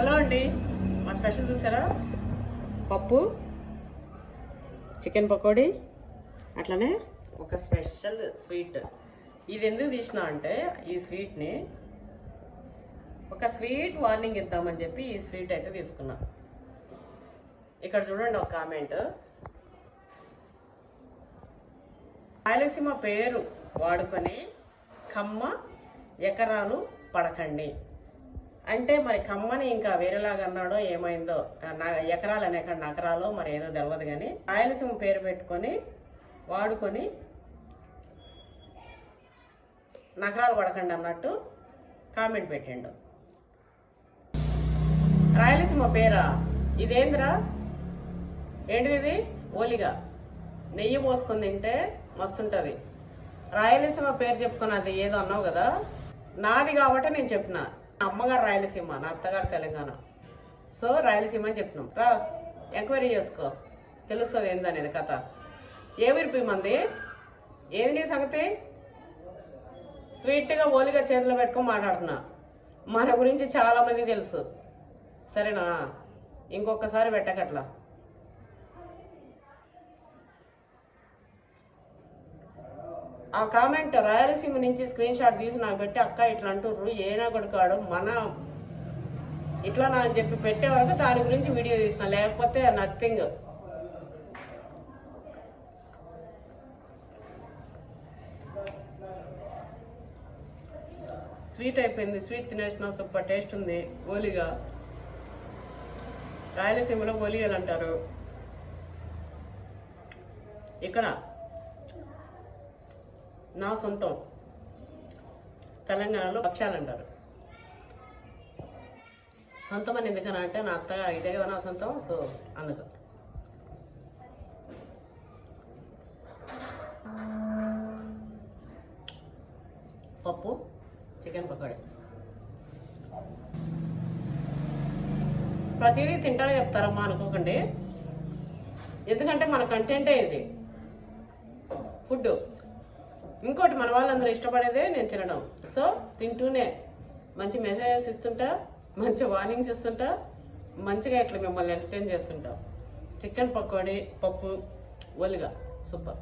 Hello అండి. మా special చూసారా? పప్పు చికెన్ పకోడీ అట్లనే? ఒక స్పెషల్ స్వీట్. ఇది ఎందుకు తీసినా అంటే ఈ స్వీట్ని ఒక స్వీట్ వార్నింగ్ ఇద్దామని చెప్పి ఈ స్వీట్ అయితే తీసుకున్నా. ఇక్కడ చూడండి ఒక కామెంట్. రాయలసీమ పేరు వాడుకొని కమ్మ ఎకరాలు పడకండి. అంటే మరి కమ్మని ఇంకా వేరేలాగా అన్నాడో ఏమైందో నా ఎకరాలు అనే కాడ నకరాలో మరి ఏదో తెలియదు కానీ రాయలసీమ పేరు పెట్టుకొని వాడుకొని నకరాలు పడకండి అన్నట్టు కామెంట్ పెట్టిండు. రాయలసీమ పేరా? ఇదేంద్రా? ఏంటిది ఇది? ఓలిగా నెయ్యి పోసుకొని తింటే మస్తుంటుంది. రాయలసీమ పేరు చెప్పుకున్నది ఏదో అన్నావు కదా? నాది కాబట్టి నేను చెప్పిన. అమ్మగారు రాయలసీమ నా అత్తగారు తెలంగాణ. సో రాయలసీమ అని చెప్పినాం. రా ఎంక్వైరీ చేసుకో. తెలుస్తుంది ఏందనేది కథ. ఏ విరిపి మంది? నీ సంగతి? స్వీట్గా ఓలిగా చేతిలో పెట్టుకొని మాట్లాడుతున్నా. మన గురించి చాలామంది తెలుసు. సరేనా? ఇంకొకసారి పెట్టకట్లా ఆ కామెంట్ రాయలసీమ నుంచి స్క్రీన్ షాట్ తీసి నాకు పెట్టి అక్క ఇట్లా అంటుర్రు ఏనా కొడుకాడు మన ఇట్లా నా అని చెప్పి పెట్టే వరకు దాని గురించి వీడియో తీసిన లేకపోతే నథింగ్ స్వీట్ అయిపోయింది స్వీట్ తినేసిన సూపర్ టేస్ట్ ఉంది ఓలిగా రాయలసీమలో ఓలిగలు అంటారు. ఇక్కడ నా సొంతం. తెలంగాణలో పక్షాలు అంటారు సొంతం అని ఎందుకని అంటే నా అత్తగా ఇదే కదా నా సొంతం సో అందుకు. పప్పు చికెన్ పకోడీ. ప్రతిదీ తింటారో చెప్తారమ్మా అనుకోకండి. ఎందుకంటే మన కంటెంటే ఇది? ఫుడ్ ఇంకోటి మన వాళ్ళందరూ ఇష్టపడేదే నేను తినడం. సో తింటూనే మంచి మెసేజెస్ ఇస్తుంటా మంచి వార్నింగ్స్ ఇస్తుంటా మంచిగా ఇట్లా మిమ్మల్ని ఎంటర్టైన్ చేస్తుంటాం. చికెన్ పకోడీ పప్పు ఒలిగా. సూపర్